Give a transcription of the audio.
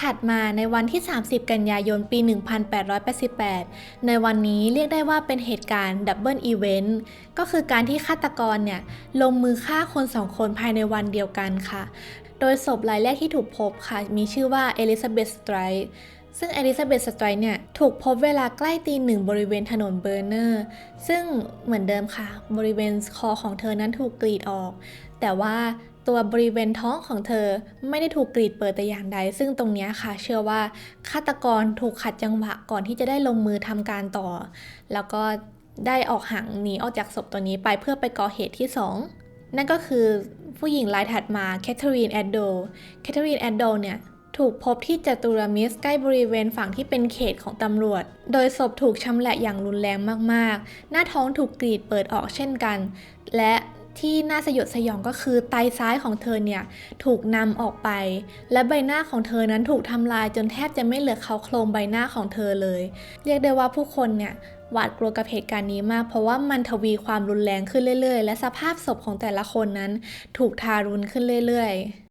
ถัดมาในวันที่ 30 กันยายน ปี 1888 ในวันนี้เรียกได้ว่าเป็นเหตุการณ์ดับเบิลอีเวนต์ก็คือการที่ฆาตกรเนี่ย ลงมือฆ่าคนสองคนภายในวันเดียวกันค่ะ โดยศพรายแรกที่ถูกพบค่ะ มีชื่อว่าเอลิซาเบธสไตร์ซึ่งเอลิซาเบธสไตรเนี่ยถูกพบเวลาใกล้ตีหนึ่งบริเวณถนนเบอร์เนอร์ ซึ่งเหมือนเดิมค่ะ บริเวณคอของเธอนั้นถูกกรีดออก แต่ว่าตัวบริเวณท้องของเธอไม่ได้ถูกกรีดเปิดแต่อย่างใด ซึ่งตรงนี้ค่ะ เชื่อว่าฆาตกรถูกขัดจังหวะก่อนที่จะได้ลงมือทำการต่อ แล้วก็ได้ออกห่างหนีออกจากศพตัวนี้ไปเพื่อไปก่อเหตุที่ 2 นั่นก็คือผู้หญิงรายถัดมาแคทเธอรีนแอดโดแคทเธอรีนแอดโดเนี่ย ถูกพบที่จัตุรมิสใกล้บริเวณฝั่งที่เป็นเขตของตำรวจ โดยศพถูกชำแหละอย่างรุนแรงมากๆ หน้าท้องถูกกรีดเปิดออกเช่นกัน และที่น่าสยดสยองก็คือไตซ้ายของเธอเนี่ยถูกนำออกไป และใบหน้าของเธอนั้นถูกทำลายจนแทบจะไม่เหลือเขาโครงใบหน้าของเธอเลย เรียกได้ว่าผู้คนเนี่ยหวาดกลัวกับเหตุการณ์นี้มาก เพราะว่ามันทวีความรุนแรงขึ้นเรื่อยๆ และสภาพศพของแต่ละคนนั้นถูกทารุณขึ้นเรื่อยๆ